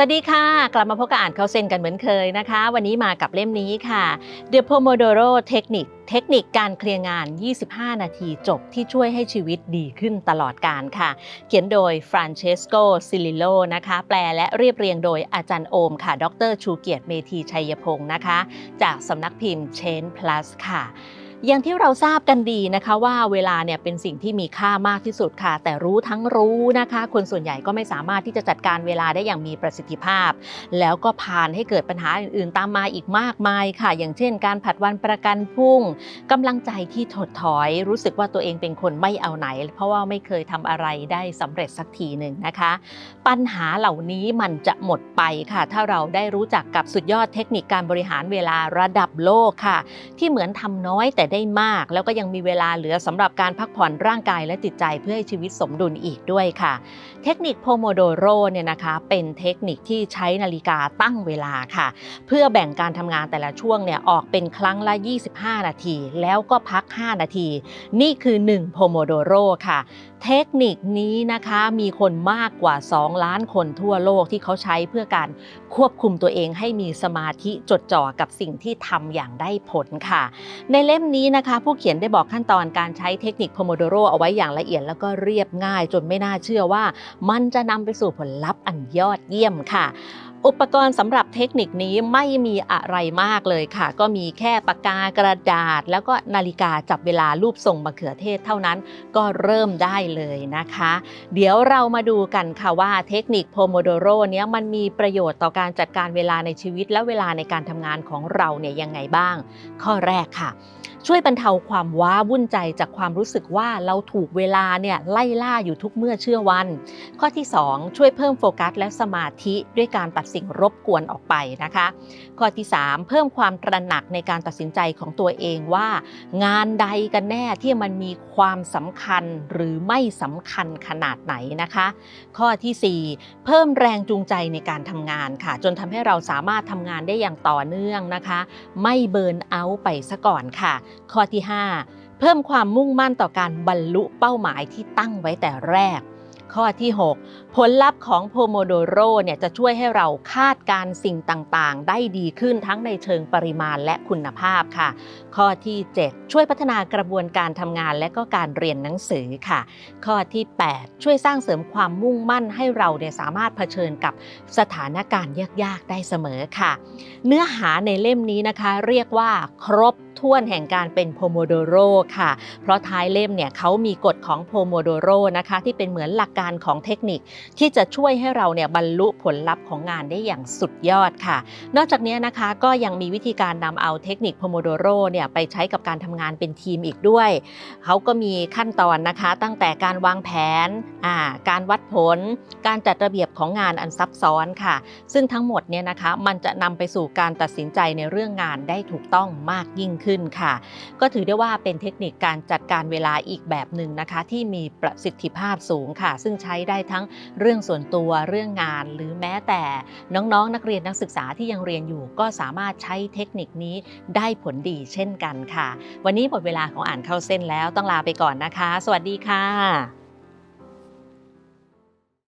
สวัสดีค่ะ กลับมาพบกับอ่านเขาเส้นกันเหมือนเคยนะคะ วันนี้มากับเล่มนี้ค่ะ The Pomodoro Technique เทคนิคการเคลียร์งาน 25 นาทีจบที่ช่วยให้ชีวิตดีขึ้นตลอดการค่ะ เขียนโดยฟรานเชสโกซิลิโลนะคะ แปลและเรียบเรียงโดยอาจารย์โอมค่ะ ดรชูเกียรติเมธีชัยพงศ์นะคะ จากสำนักพิมพ์ Chain Plus ค่ะ อย่างที่เราทราบกันดีนะคะว่าเวลาเนี่ยเป็นสิ่งที่มีค่ามากที่สุดค่ะ แต่รู้ทั้งรู้นะคะ คนส่วนใหญ่ก็ไม่สามารถที่จะจัดการเวลาได้อย่างมีประสิทธิภาพ แล้วก็พานให้เกิดปัญหาอื่นๆ ตามมาอีกมากมายค่ะ อย่างเช่น การผัดวันประกันพรุ่งกำลังใจที่ถดถอย รู้สึกว่าตัวเองเป็นคนไม่เอาไหน เพราะว่าไม่เคยทำอะไรได้สำเร็จสักทีหนึ่งนะคะ ปัญหาเหล่านี้มันจะหมดไปค่ะ ถ้าเราได้รู้จักกับสุดยอดเทคนิคการบริหารเวลาระดับโลกค่ะ ที่เหมือนทำน้อยแต่ได้มาก แล้วก็ยังมีเวลาเหลือสำหรับการพักผ่อนร่างกายและจิตใจเพื่อให้ชีวิตสมดุลอีกด้วยค่ะ เทคนิคโพโมโดโรเนี่ยนะคะ เป็นเทคนิคที่ใช้นาฬิกาตั้งเวลาค่ะ เพื่อแบ่งการทำงานแต่ละช่วงเนี่ยออกเป็นครั้งละ 25 นาที แล้วก็พัก 5 นาที นี่คือ1โพโมโดโรค่ะเทคนิคนี้นะคะมีคนมากกว่า 2 ล้านคนทั่วโลกที่เขาใช้เพื่อการควบคุมตัวเองให้มีสมาธิจดจ่อกับสิ่งที่ทำอย่างได้ผลค่ะ ในเล่มนี้นะคะ ผู้เขียนได้บอกขั้นตอนการใช้เทคนิคโพโมโดโรเอาไว้อย่างละเอียดแล้วก็เรียบง่าย จนไม่น่าเชื่อว่า มันจะนำไปสู่ผลลัพธ์อันยอดเยี่ยมค่ะอุปกรณ์สำหรับเทคนิคนี้ไม่มีอะไรมากเลยค่ะ ก็มีแค่ปากกากระดาษ แล้วก็นาฬิกาจับเวลารูปทรงมะเขือเทศเท่านั้นก็เริ่มได้เลยนะคะ เดี๋ยวเรามาดูกันค่ะว่าเทคนิคโพโมโดโรเนี้ยมันมีประโยชน์ต่อการจัดการเวลาในชีวิตและเวลาในการทำงานของเราเนี่ยยังไงบ้าง ข้อแรกค่ะ ช่วยบรรเทาความว้าวุ่นใจจากความรู้สึกว่าเราถูกเวลาเนี่ยไล่ล่าอยู่ทุกเมื่อเชื่อวัน ข้อที่ 2 ช่วยเพิ่มโฟกัสและสมาธิด้วยการตัดสิ่งรบกวนออกไปนะคะ ข้อที่ 3 เพิ่มความตระหนักในการตัดสินใจของตัวเองว่า งานใดกันแน่ที่มันมีความสำคัญหรือไม่สำคัญขนาดไหนนะคะ ข้อทีสี่ 4 เพิ่มแรงจูงใจในการทำงานค่ะ จนทำให้เราสามารถทำงานได้อย่างต่อเนื่องนะคะ ไม่เบิร์นเอาไปซะก่อนค่ะ ข้อที่ 5 เพิ่มความมุ่งมั่นต่อการบรรลุเป้าหมายที่ตั้งไว้แต่แรก ข้อที่ 6 ผลลัพธ์ของโพโมโดโรเนี่ยจะช่วยให้เราคาดการสิ่งต่างๆ ได้ดีขึ้นทั้งในเชิงปริมาณและคุณภาพค่ะ ข้อที่ 7 ช่วยพัฒนากระบวนการทำงานและก็การเรียนหนังสือค่ะ ข้อที่ 8 ช่วยสร้างเสริมความมุ่งมั่นให้เราเนี่ยสามารถเผชิญกับสถานการณ์ยากๆ ได้เสมอค่ะ เนื้อหาในเล่มนี้นะคะ เรียกว่าครบ ถ้วนแห่งการเป็นโพโมโดโรค่ะ เพราะท้ายเล่มเนี่ยเขามีกฎของโพโมโดโรนะคะที่เป็นเหมือนหลักการของเทคนิค ที่จะช่วยให้เราเนี่ยบรรลุผลลัพธ์ของงานได้อย่างสุดยอดค่ะ นอกจากนี้นะคะก็ยังมีวิธีการนำเอาเทคนิคโพโมโดโรเนี่ยไปใช้กับการทำงานเป็นทีมอีกด้วยเขาก็มีขั้นตอนนะคะตั้งแต่การวางแผนการวัดผล การจัดระเบียบของงานอันซับซ้อนค่ะ ซึ่งทั้งหมดเนี่ยนะคะมันจะนำไปสู่การตัดสินใจในเรื่องงานได้ถูกต้องมากยิ่งขึ้นขึ้นค่ะ ก็ถือได้ว่าเป็นเทคนิคการจัดการเวลาอีกแบบหนึ่งนะคะ ที่มีประสิทธิภาพสูงค่ะ ซึ่งใช้ได้ทั้งเรื่องส่วนตัวเรื่องงาน หรือแม้แต่น้องๆ นักเรียนนักศึกษาที่ยังเรียนอยู่ ก็สามารถใช้เทคนิคนี้ได้ผลดีเช่นกันค่ะ วันนี้หมดเวลาของอ่านเข้าเส้นแล้วต้องลาไปก่อนนะคะ สวัสดีค่ะ